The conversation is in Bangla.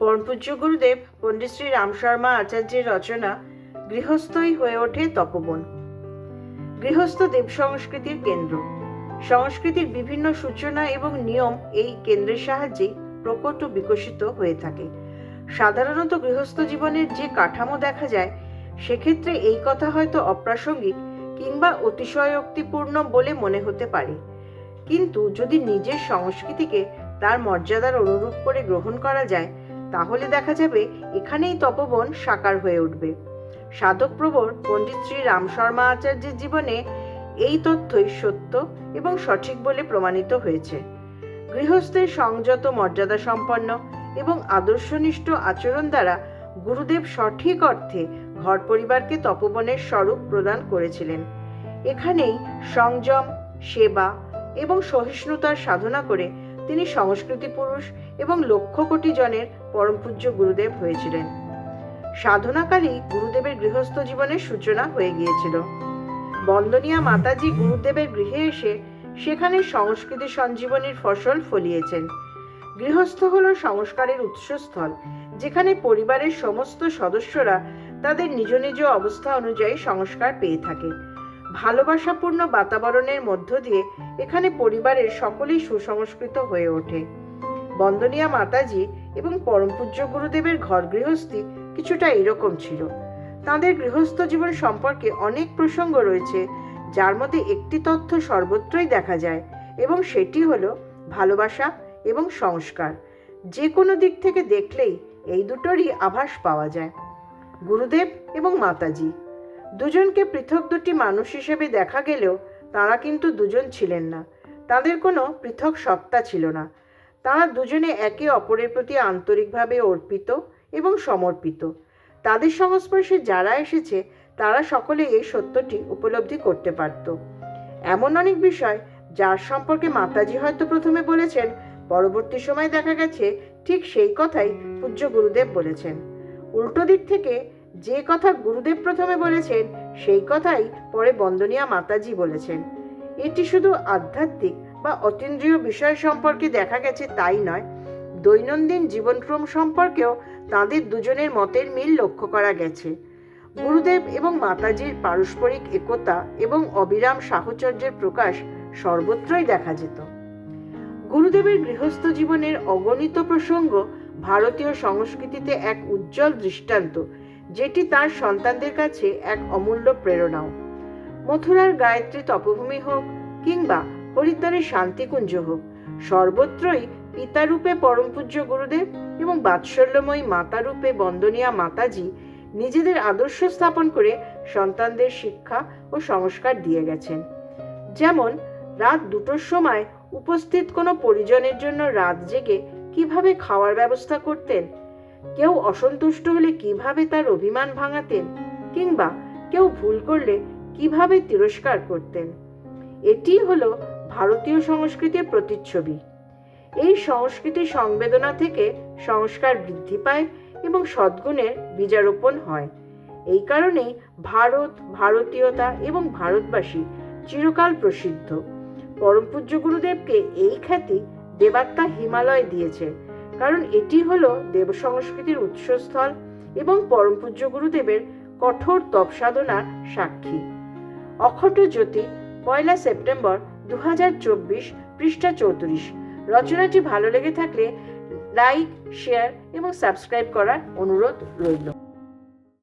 পরমপূজ্য গুরুদেব পণ্ডিত শ্রী রাম শর্মা আচার্যের রচনা, গৃহস্থই হয়ে ওঠে তপবন। গৃহস্থ দেব সংস্কৃতির কেন্দ্র। সংস্কৃতির বিভিন্ন সূচনা এবং নিয়ম এই কেন্দ্রের সাহায্যেই প্রকট বিকশিত হয়ে থাকে। সাধারণত গৃহস্থ জীবনের যে কাঠামো দেখা যায়, সেক্ষেত্রে এই কথা হয়তো অপ্রাসঙ্গিক কিংবা অতিশয়োক্তিপূর্ণ বলে মনে হতে পারে। কিন্তু যদি নিজের সংস্কৃতিকে তার মর্যাদার অনুরূপ করে গ্রহণ করা যায় তাহলে দেখা যাবে এখানেই তপবন সাকার হয়ে উঠবে। সাধক প্রবর পণ্ডিত শ্রী রাম শর্মা আচার্যের জীবনে এই তথ্যই সত্য এবং সঠিক বলে প্রমাণিত হয়েছে। গৃহস্থের সংযত মর্যাদা সম্পন্ন এবং আদর্শনিষ্ঠ আচরণ দ্বারা গুরুদেব সঠিক অর্থে ঘর পরিবারকে তপবনের স্বরূপ প্রদান করেছিলেন। এখানেই সংযম, সেবা এবং সহিষ্ণুতার সাধনা করে তিনি সংস্কৃতি পুরুষ এবং লক্ষ কোটি জনের পরমপূজ্য গুরুদেব হয়েছিলেন। সাধনাকালেই গুরুদেবের গৃহস্থ জীবনের সূচনা হয়ে গিয়েছিল। বন্দনিয়া মাতাজি গুরুদেবের গৃহে এসে সেখানে সংস্কৃতি সঞ্জীবনীর ফসল ফলিয়েছেন। গৃহস্থ হল সংস্কারের উৎসস্থল, যেখানে পরিবারের সমস্ত সদস্যরা তাদের নিজ নিজ অবস্থা অনুযায়ী সংস্কার পেয়ে থাকে। ভালোবাসাপূর্ণ বাতাবরণের মধ্য দিয়ে এখানে পরিবারের সকলেই সুসংস্কৃত হয়ে ওঠে। বন্দনিয়া মাতাজি এবং পরমপূজ্য গুরুদেবের ঘর গৃহস্থী কিছুটা এরকম ছিল। তাদের গৃহস্থ জীবন সম্পর্কে অনেক প্রসঙ্গ রয়েছে, যার মধ্যে একটি তথ্য সর্বত্রই দেখা যায় এবং সেটি হলো ভালোবাসা এবং সংস্কার। যে কোনো দিক থেকে দেখলেই এই দুটোরই আভাস পাওয়া যায়। গুরুদেব এবং মাতাজি। দুজনকে পৃথক দুটি মানুষ হিসেবে দেখা গেলেও তারা কিন্তু দুজন ছিলেন না। তাদের কোনো পৃথক সত্তা ছিল না। তারা দুজনে একে অপরের প্রতি আন্তরিকভাবে অর্পিত এবং সমর্পিত। তাদের সংস্পর্শে যারা এসেছে, তারা সকলে এই সত্যটি উপলব্ধি করতে পারত। এমন অনেক বিষয় যার সম্পর্কে মাতাজি হয়তো প্রথমে বলেছেন, পরবর্তী সময় দেখা গেছে ঠিক সেই কথাই পূজ্য গুরুদেব বলেছেন। উল্টো দিক থেকে যে কথা গুরুদেব প্রথমে বলেছেন, সেই কথাই পরে বন্দনিয়া মাতাজি বলেছেন। এটি শুধু আধ্যাত্মিক বা অতীন্দ্রিয় বিষয় সম্পর্কে দেখা গেছে তাই নয়। দৈনন্দিন জীবনক্রম সম্পর্কেও তাদের দুজনের মতের মিল লক্ষ্য করা গেছে। গুরুদেব এবং মাতাজির পারস্পরিক একতা এবং অবিরাম সাহচর্যের প্রকাশ সর্বত্রই দেখা যেত। গুরুদেবের গৃহস্থ জীবনের অগণিত প্রসঙ্গ ভারতীয় সংস্কৃতিতে এক উজ্জ্বল দৃষ্টান্ত, যেটি তার সন্তানদের কাছে এক অমূল্য প্রেরণাও। মথুরার গায়ত্রী তপভূমি হোক কিংবা হরিদ্বারের শান্তিকুঞ্জ হোক, সর্বত্রই পিতারূপে পরমপূজ্য গুরুদেব এবং বাৎসল্যময়ী মাতারূপে বন্দনিয়া মাতাজি নিজেদের আদর্শ স্থাপন করে সন্তানদের শিক্ষা ও সংস্কার দিয়ে গেছেন। যেমন, রাত দুটোর সময় উপস্থিত কোনো পরিজনের জন্য রাত জেগে কীভাবে খাওয়ার ব্যবস্থা করতেন, কেউ অসন্তুষ্ট হলে কীভাবে তার অভিমান ভাঙাতেন, কিংবা কেউ ভুল করলে কীভাবে তিরস্কার করতেন? এটি হলো ভারতীয় সংস্কৃতির প্রতিচ্ছবি। এই সংস্কৃতি সংবেদনা থেকে সংস্কার বৃদ্ধি পায় এবং সদ্গুণের বীজারোপণ হয়। এই কারণেই ভারত, ভারতীয়তা এবং ভারতবাসী চিরকাল প্রসিদ্ধ। পরম পূজ্য গুরুদেবকে এই খ্যাতি দেবাত্মা হিমালয় দিয়েছে, কারণ এটি হলো দেব সংস্কৃতির উৎসস্থল এবং পরমপূজ্য গুরুদেবের কঠোর তপসাধনার সাক্ষী। অখণ্ড জ্যোতি, পয়লা সেপ্টেম্বর দু হাজার চব্বিশ পৃষ্ঠা চৌত্রিশ। রচনাটি ভালো লেগে থাকলে লাইক শেয়ার এবং সাবস্ক্রাইব করার অনুরোধ রইল।